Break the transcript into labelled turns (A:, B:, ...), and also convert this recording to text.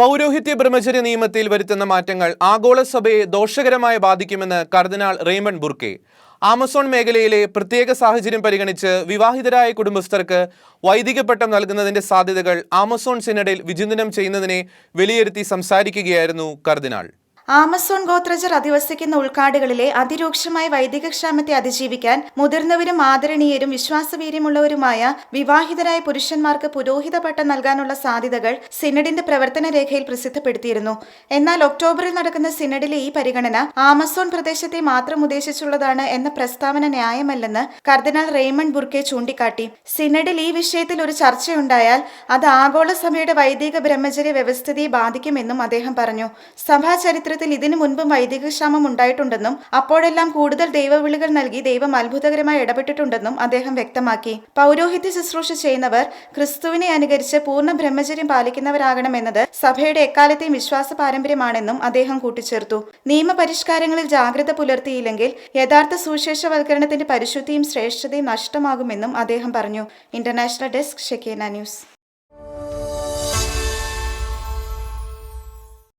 A: പൗരോഹിത്യ ബ്രഹ്മചര്യ നിയമത്തിൽ വരുത്തുന്ന മാറ്റങ്ങൾ ആഗോള സഭയെ ദോഷകരമായി ബാധിക്കുമെന്ന് കർദിനാൾ റെയ്മൺ ബുർക്കെ. ആമസോൺ മേഖലയിലെ പ്രത്യേക സാഹചര്യം പരിഗണിച്ച് വിവാഹിതരായ കുടുംബസ്ഥർക്ക് വൈദിക പട്ടം നൽകുന്നതിന്റെ സാധ്യതകൾ ആമസോൺ സിനഡിൽ വിചിന്തനം ചെയ്യുന്നതിനെ വിലയിരുത്തി സംസാരിക്കുകയായിരുന്നു കർദിനാൾ.
B: ആമസോൺ ഗോത്രജർ അധിവസിക്കുന്ന ഉൾക്കാടുകളിലെ അതിരൂക്ഷമായ വൈദിക ക്ഷാമത്തെ അതിജീവിക്കാൻ മുതിർന്നവരും ആദരണീയരും വിശ്വാസവീര്യമുള്ളവരുമായ വിവാഹിതരായ പുരുഷന്മാർക്ക് പുരോഹിത പട്ടം നൽകാനുള്ള സാധ്യതകൾ സിനഡിന്റെ പ്രവർത്തന രേഖയിൽ പ്രസിദ്ധപ്പെടുത്തിയിരുന്നു. എന്നാൽ ഒക്ടോബറിൽ നടക്കുന്ന സിനഡിലെ ഈ പരിഗണന ആമസോൺ പ്രദേശത്തെ മാത്രം ഉദ്ദേശിച്ചുള്ളതാണ് എന്ന പ്രസ്താവന ന്യായമല്ലെന്ന് കർദിനാൾ റെയ്മണ്ട് ബുർക്കെ ചൂണ്ടിക്കാട്ടി. സിനഡിൽ ഈ വിഷയത്തിൽ ഒരു ചർച്ചയുണ്ടായാൽ അത് ആഗോള സഭയുടെ വൈദിക ബ്രഹ്മചര്യ വ്യവസ്ഥിതിയെ ബാധിക്കുമെന്നും അദ്ദേഹം പറഞ്ഞു. സഭാ ചരിത്രത്തിൽ ഇതിനു മുൻപും വൈദിക ക്ഷാമം ഉണ്ടായിട്ടുണ്ടെന്നും അപ്പോഴെല്ലാം കൂടുതൽ ദൈവവിളികൾ നൽകി ദൈവം അത്ഭുതകരമായി ഇടപെട്ടിട്ടുണ്ടെന്നും അദ്ദേഹം വ്യക്തമാക്കി. പൗരോഹിത്യ ശുശ്രൂഷ ചെയ്യുന്നവർ ക്രിസ്തുവിനെ അനുകരിച്ച് പൂർണ ബ്രഹ്മചര്യം പാലിക്കുന്നവരാകണമെന്നത് സഭയുടെ എക്കാലത്തെയും വിശ്വാസ പാരമ്പര്യമാണെന്നും അദ്ദേഹം കൂട്ടിച്ചേർത്തു. നിയമപരിഷ്കാരങ്ങളിൽ ജാഗ്രത പുലർത്തിയില്ലെങ്കിൽ യഥാർത്ഥ സുവിശേഷവൽക്കരണത്തിന്റെ പരിശുദ്ധിയും ശ്രേഷ്ഠതയും നഷ്ടമാകുമെന്നും അദ്ദേഹം പറഞ്ഞു. International desk Shekinah news.